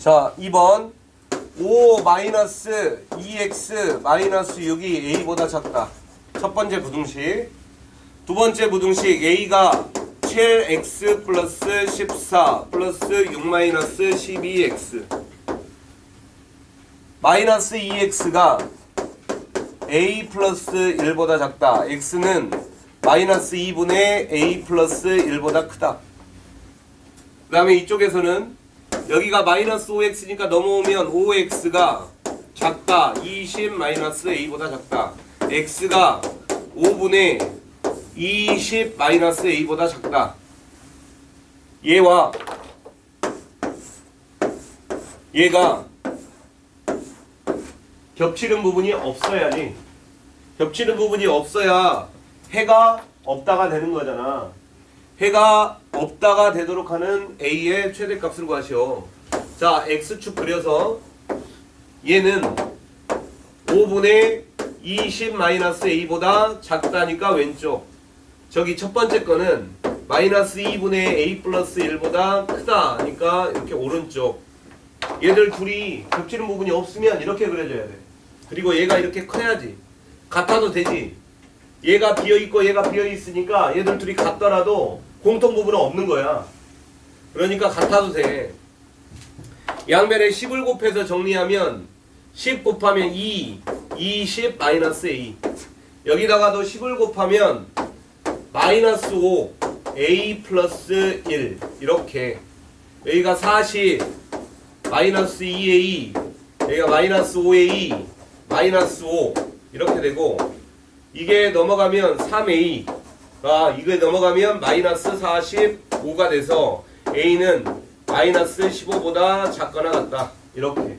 자, 2번 5 마이너스 2x 마이너스 6이 a보다 작다. 첫 번째 부등식. 두 번째 부등식 a가 7x 플러스 14 플러스 6 마이너스 12x 마이너스 2x가 a 플러스 1보다 작다. x는 마이너스 2분의 a 플러스 1보다 크다. 그 다음에 이쪽에서는 여기가 마이너스 5x니까 넘어오면 5x가 작다. 20 마이너스 a보다 작다. x가 5분의 20 마이너스 a보다 작다. 얘와 얘가 겹치는 부분이 없어야지. 겹치는 부분이 없어야 해가 없다가 되는 거잖아. 해가 없다가 되도록 하는 a의 최대값을 구하시오. 자, x축 그려서 얘는 5분의 20 마이너스 a보다 작다니까 왼쪽. 저기 첫 번째 거는 마이너스 2분의 a 플러스 1보다 크다니까 이렇게 오른쪽. 얘들 둘이 겹치는 부분이 없으면 이렇게 그려줘야 돼. 그리고 얘가 이렇게 커야지. 같아도 되지. 얘가 비어 있고 얘가 비어 있으니까 얘들 둘이 같더라도 공통 부분은 없는 거야. 그러니까 같아도 돼. 양변에 10을 곱해서 정리하면 10 곱하면 2, 20 마이너스 a. 여기다가도 10을 곱하면 마이너스 5, a 플러스 1 이렇게. 여기가 40, 마이너스 2a, 여기가 마이너스 5a, 마이너스 5 이렇게 되고 이게 넘어가면 3a 아 이게 넘어가면 마이너스 45가 돼서 a는 마이너스 15보다 작거나 같다. 이렇게.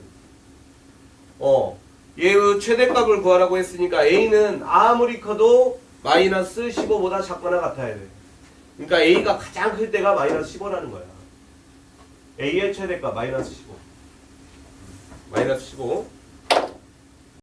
어 얘의 최대값을 구하라고 했으니까 a는 아무리 커도 마이너스 15보다 작거나 같아야 돼. 그러니까 a가 가장 클 때가 마이너스 15라는 거야. A의 최대값 마이너스 15 마이너스 15